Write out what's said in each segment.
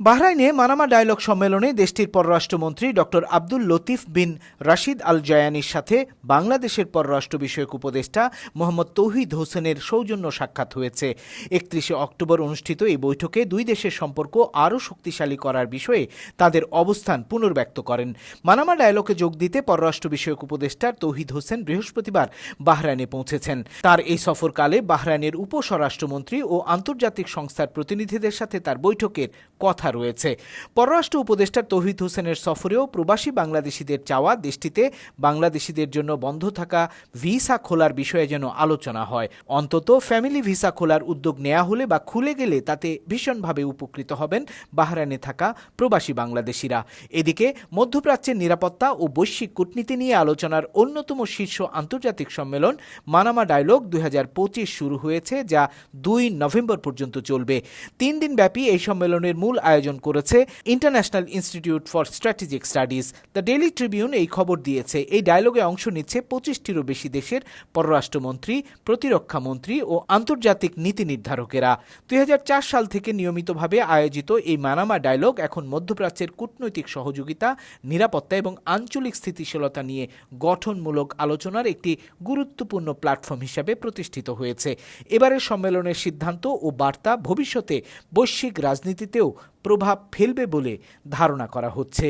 বাহরাইনে Manama dialogue সম্মেলনে দেশটির পররাষ্ট্রমন্ত্রী doctor Abdul Latif bin Rashid Al জায়ানির সাথে বাংলাদেশের পররাষ্ট্র বিষয়ক উপদেষ্টা মোহাম্মদ তৌহিদ হোসেনের সৌজন্য সাক্ষাৎ হয়েছে। একত্রিশে অক্টোবর অনুষ্ঠিত এই বৈঠকে দুই দেশের সম্পর্ক আরও শক্তিশালী করার বিষয়ে তাদের অবস্থান পুনর্ব্যক্ত করেন। মানামা ডায়ালগে যোগ দিতে পররাষ্ট্র বিষয়ক উপদেষ্টা তৌহিদ হোসেন বৃহস্পতিবার বাহরাইনে পৌঁছেছেন। তার এই সফরকালে বাহরাইনের উপস্বরাষ্ট্রমন্ত্রী ও আন্তর্জাতিক সংস্থার প্রতিনিধিদের সাথে তার বৈঠকের কথা রয়েছে। পররাষ্ট্র উপদেষ্টা তৌহিদ হোসেনের সফরেও প্রবাসী বাংলাদেশিদের চাওয়া দেশটিতে বাংলাদেশিদের জন্য বন্ধ থাকা ভিসা খোলার বিষয়ে যেন আলোচনা হয়। অন্তত ফ্যামিলি ভিসা খোলার উদ্যোগ নেওয়া হলে বা খুলে গেলে তাতে ভীষণভাবে উপকৃত হবেন বাহরাইনে থাকা প্রবাসী বাংলাদেশিরা। এদিকে মধ্যপ্রাচ্যের নিরাপত্তা ও বৈশ্বিক কূটনীতি নিয়ে আলোচনার অন্যতম শীর্ষ আন্তর্জাতিক সম্মেলন মানামা ডায়লগ দুই হাজার পঁচিশ শুরু হয়েছে, যা দুই নভেম্বর পর্যন্ত চলবে। তিন দিন ব্যাপী এই সম্মেলনের মূল আয়োজন করেছে International Institute for Strategic Studies. The Daily Tribune এই খবর দিয়েছে। এই ডায়লগে অংশ নিচ্ছে পঁচিশটিরও বেশি দেশের পররাষ্ট্রমন্ত্রী, প্রতিরক্ষা মন্ত্রী ও আন্তর্জাতিক নীতি নির্ধারকেরা। দুই হাজার চার সাল থেকে নিয়মিতভাবে আয়োজিত এই মানামা ডায়লগ এখন মধ্যপ্রাচ্যের কূটনৈতিক সহযোগিতা, নিরাপত্তা এবং আঞ্চলিক স্থিতিশীলতা নিয়ে গঠনমূলক আলোচনার একটি গুরুত্বপূর্ণ প্ল্যাটফর্ম হিসাবে প্রতিষ্ঠিত হয়েছে। এবারের সম্মেলনের সিদ্ধান্ত ও বার্তা ভবিষ্যতে বৈশ্বিক রাজনীতিতেও প্রভাব ফেলবে বলে ধারণা করা হচ্ছে।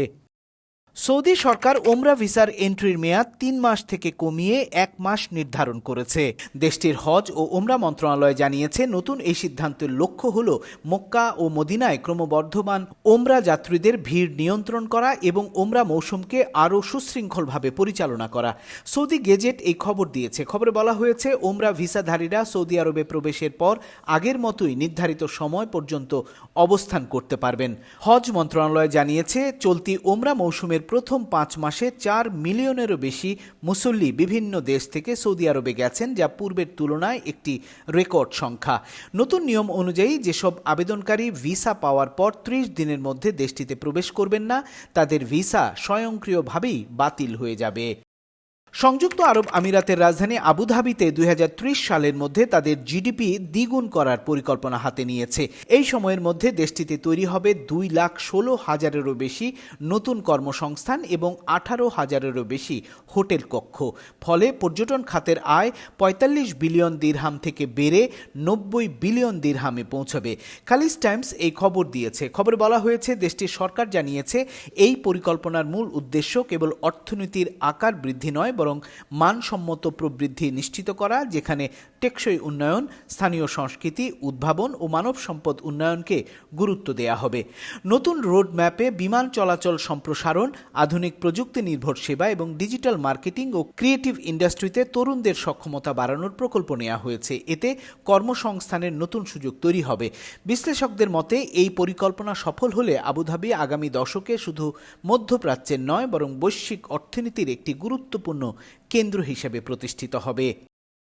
সৌদি সরকার ওমরা ভিসার এন্ট্রির মেয়াদ তিন মাস থেকে কমিয়ে এক মাস নির্ধারণ করেছে। দেশটির হজ ও ওমরা মন্ত্রণালয় জানিয়েছে, নতুন এই সিদ্ধান্তের লক্ষ্য হল মক্কা ও মদিনায় ক্রমবর্ধমান ওমরা যাত্রীদের ভিড় নিয়ন্ত্রণ করা এবং ওমরা মৌসুমকে আরও সুশৃঙ্খলভাবে পরিচালনা করা। সৌদি গেজেট এই খবর দিয়েছে। খবরে বলা হয়েছে ওমরা ভিসাধারীরা সৌদি আরবে প্রবেশের পর আগের মতোই নির্ধারিত সময় পর্যন্ত অবস্থান করতে পারবেন। হজ মন্ত্রণালয় জানিয়েছে, চলতি ওমরা মৌসুমের প্রথম পাঁচ মাসে চার মিলিয়নেরও বেশি মুসল্লি বিভিন্ন দেশ থেকে সৌদি আরবে গেছেন, যা পূর্বের তুলনায় একটি রেকর্ড সংখ্যা। নতুন নিয়ম অনুযায়ী যেসব আবেদনকারী ভিসা পাওয়ার পর ত্রিশ দিনের মধ্যে দেশটিতে প্রবেশ করবেন না, তাদের ভিসা স্বয়ংক্রিয়ভাবেই বাতিল হয়ে যাবে। সংযুক্ত আরব আমিরাতের রাজধানী আবুধাবিতে দুই হাজার ত্রিশ সালের মধ্যে তাদের জিডিপি দ্বিগুণ করার পরিকল্পনা হাতে নিয়েছে। এই সময়ের মধ্যে দেশটিতে তৈরি হবে দুই লাখ ষোলো হাজারেরও বেশি নতুন কর্মসংস্থান এবং আঠারো হাজারেরও বেশি হোটেল কক্ষ। ফলে পর্যটন খাতের আয় পঁয়তাল্লিশ বিলিয়ন দিরহাম থেকে বেড়ে নব্বই বিলিয়ন দিরহামে পৌঁছবে। খালিজ টাইমস এই খবর দিয়েছে। খবরে বলা হয়েছে, দেশটির সরকার জানিয়েছে, এই পরিকল্পনার মূল উদ্দেশ্য কেবল অর্থনীতির আকার বৃদ্ধি নয় বরং মানসম্মত প্রবৃদ্ধি নিশ্চিত করা, যেখানে টেকসই উন্নয়ন, স্থানীয় সংস্কৃতি, উদ্ভাবন ও মানব সম্পদ উন্নয়নকে গুরুত্ব দেয়া হবে। নতুন রোড ম্যাপে বিমান চলাচল সম্প্রসারণ, আধুনিক প্রযুক্তি নির্ভর সেবা এবং ডিজিটাল মার্কেটিং ও ক্রিয়েটিভ ইন্ডাস্ট্রিতে তরুণদের সক্ষমতা বাড়ানোর প্রকল্প নেওয়া হয়েছে। এতে কর্মসংস্থানের নতুন সুযোগ তৈরি হবে। বিশ্লেষকদের মতে, এই পরিকল্পনা সফল হলে আবুধাবি আগামী দশকে শুধু মধ্যপ্রাচ্যের নয়, বরং বৈশ্বিক অর্থনীতির একটি গুরুত্বপূর্ণ কেন্দ্র হিসেবে প্রতিষ্ঠিত হবে।